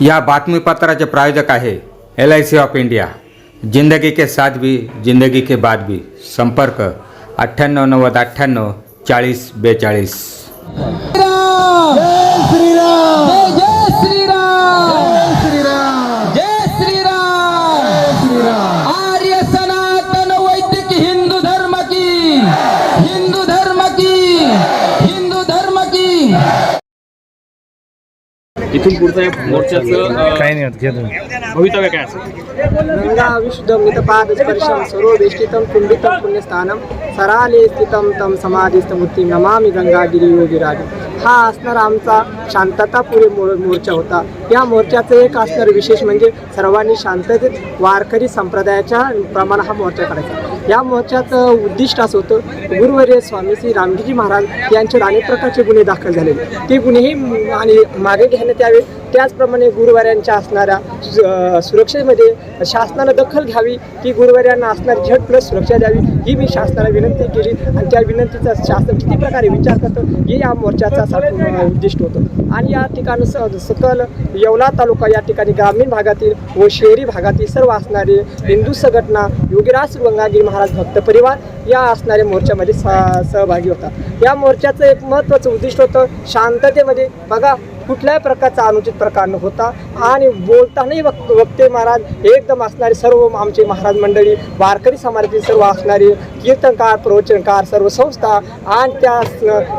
या बातमीपत्राचे प्रायोजक आहे L I C of India जिंदगी के साथ भी जिंदगी के बाद भी. संपर्क अठ्ठ्याण्णव नव्वद अठ्ठ्याण्णव चाळीस बेचाळीस. जय श्रीराम! जय श्रीराम! इथून पुढचं या मोर्चाचं भवितव्य काय असेल? गंगा विशुद्धमितपाद स्पर्शं सरोवेष्टितं कुण्डितं पुण्यस्थानं सराले स्थितं तं समाधिस्थमूर्ती नमामि गंगागिरी योगिराज। हा असणारा आमचा शांततापुरे मोर मोर्चा होता। या मोर्चाचं एक असणारं विशेष म्हणजे सर्वांनी शांततेत वारकरी संप्रदायाच्या प्रमाणे हा मोर्चा करायचा या मोर्चाचं उद्दिष्ट असं होतं गुरुवर्य स्वामी श्री रामजीजी महाराज यांच्यावर अनेक प्रकारचे गुन्हे दाखल झालेले. ते गुन्हेही आणि मागे घेण्यात यावे. त्याचप्रमाणे गुरुवाऱ्यांच्या असणाऱ्या सु- सुरक्षेमध्ये शासनानं दखल घ्यावी की गुरुवाऱ्यांना असणारी झट प्लस सुरक्षा द्यावी ही मी शासनाला विनंती केली आणि त्या विनंतीचा शासन किती प्रकारे विचार करतं हे या मोर्चाचा उद्दिष्ट होतं. आणि या ठिकाणी स- सकल येवला तालुका या ठिकाणी ग्रामीण भागातील व शहरी भागातील सर्व असणारे हिंदू संघटना योगीराज गंगागिरी महाराज भक्त परिवार या असणाऱ्या मोर्चामध्ये स- सहभागी होता. या मोर्चाचं एक महत्त्वाचं उद्दिष्ट होतं शांततेमध्ये. बघा कुठल्याही प्रकारचा अनुचित प्रकार न होता आणि बोलतानाही वक्त वक्ते महाराज एकदम असणारे सर्व आमचे महाराज मंडळी वारकरी समाजातील सर्व असणारे कीर्तनकार प्रवचनकार सर्व संस्था आणि त्या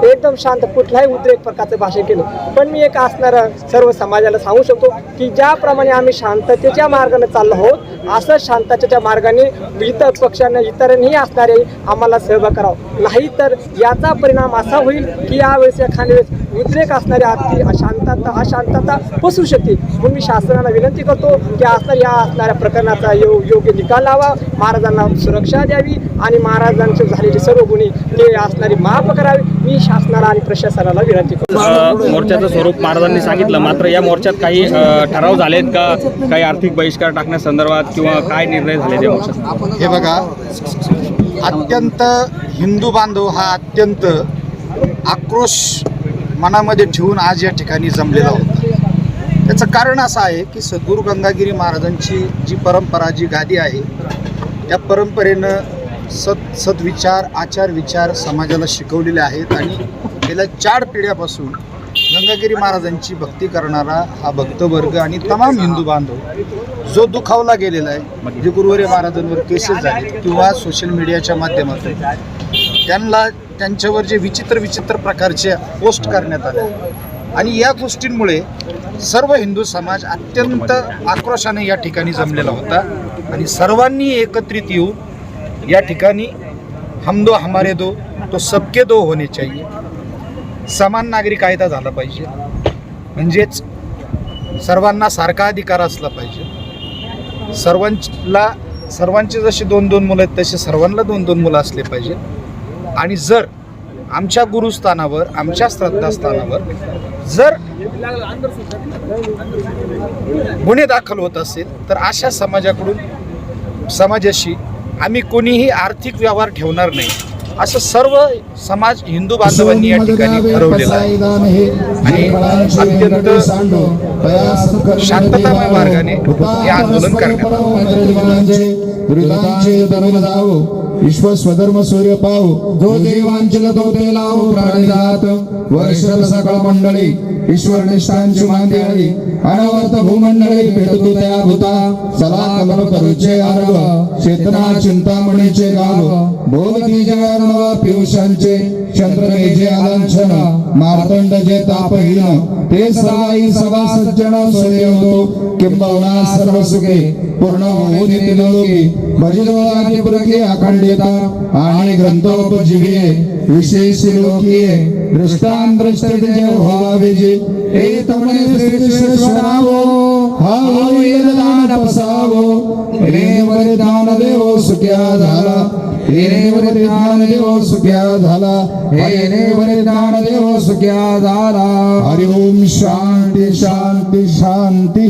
एकदम शांत कुठल्याही उद्रेक प्रकारचं भाषण केलं. पण मी एक असणारं सर्व समाजाला सांगू शकतो की ज्याप्रमाणे आम्ही शांततेच्या मार्गाने चाललो आहोत असं शांततेच्या मार्गाने इतर पक्षांना इतरांनी असणारे आम्हाला सहभाग करावं. नाही तर याचा परिणाम असा होईल की यावेळेस एखाद्या वेळेस उद्रेक असणारी अति अशांतता अशांतता पसरू शकते. म्हणून मी शासनाला विनंती करतो की असणार या असणाऱ्या प्रकरणाचा यो योग्य निकाल लावा. महाराजांना सुरक्षा द्यावी आणि महाराजांचे झालेले सर्व गुन्हे ते असणारी माफ करावे. मी शासनाला आणि प्रशासनाला विनंती करतो. मोर्चाचं स्वरूप महाराजांनी सांगितलं. मात्र या मोर्चात काही ठराव झालेत का? काही आर्थिक बहिष्कार टाकण्यासंदर्भात किंवा काय निर्णय झाले मोर्चात? हे बघा अत्यंत हिंदू बांधव हा अत्यंत आक्रोश मनामध्ये ठेवून आज या ठिकाणी जमलेला होता. त्याचं कारण असं आहे की सद्गुरू गंगागिरी महाराजांची जी परंपरा जी गादी आहे त्या परंपरेनं सत सद्विचार आचार विचार समाजाला शिकवलेले आहेत आणि गेल्या चार पिढ्यापासून गंगागिरी महाराजांची भक्ती करणारा हा भक्तवर्ग आणि तमाम हिंदू बांधव जो दुखावला गेलेला आहे म्हणजे गुरुवारी महाराजांवर केसेस झाले किंवा सोशल मीडियाच्या माध्यमातून त्यांना त्यांच्यावर जे विचित्र विचित्र प्रकारचे पोस्ट करण्यात आले. आणि या गोष्टींमुळे सर्व हिंदू समाज अत्यंत आक्रोशाने या ठिकाणी जमलेला होता. आणि सर्वांनी एकत्रित येऊन या ठिकाणी हम दो हमारे दो तो सबके दो होणे चाहिए. समान नागरी कायदा झाला पाहिजे. म्हणजेच सर्वांना सारखा अधिकार असला पाहिजे. सर्वांला सर्वांचे जसे दोन दोन मुलं आहेत तसे सर्वांना दोन दोन मुलं असले पाहिजे. आणि जर आमच्या गुरुस्थानावर आमच्या श्रद्धास्थानावर जर गुन्हे दाखल होत असेल तर अशा समाजाकडून समाजाशी आम्ही कोणीही आर्थिक व्यवहार ठेवणार नाही असं सर्व समाज हिंदू बांधवांनी या ठिकाणी ठरवलेलं आहे आणि अत्यंत शांततामय मार्गाने हे आंदोलन करण्यात आलं. विश्व स्वधर्म सूर्य पाहू. जो देवांचल तो ते लावू प्राणी जात सकळ मंडळी ईश्वर निष्ठांची मांदियाळी अनवर्त भूमंडळी भेटतो त्या भूता. चला कमल करूचे अर्घ चेतना चिंतामणीचे गाव बोलती जगन्नव पियुषांचे चंद्रमेजे आलांछन मार्तंड जे तापहीन. ते सर्वाई सभा सज्जन सूर्य होतो किंबहुना सर्व सुखे पूर्ण होऊन येतील लोकी. भजनवादी पुरके अखंडिता आणि ग्रंथोपजीवे विशेष लोकीये दृष्टांत जे व्हावे जे हे तमणे श्रीकृष्णरावो हा दान पसावो रे वरदान देव सुख्या झाला हे रे वरदान देव सुख्या झाला हे रे वरदान देव सुख्या झाला हरि ओम शांती शांती शांती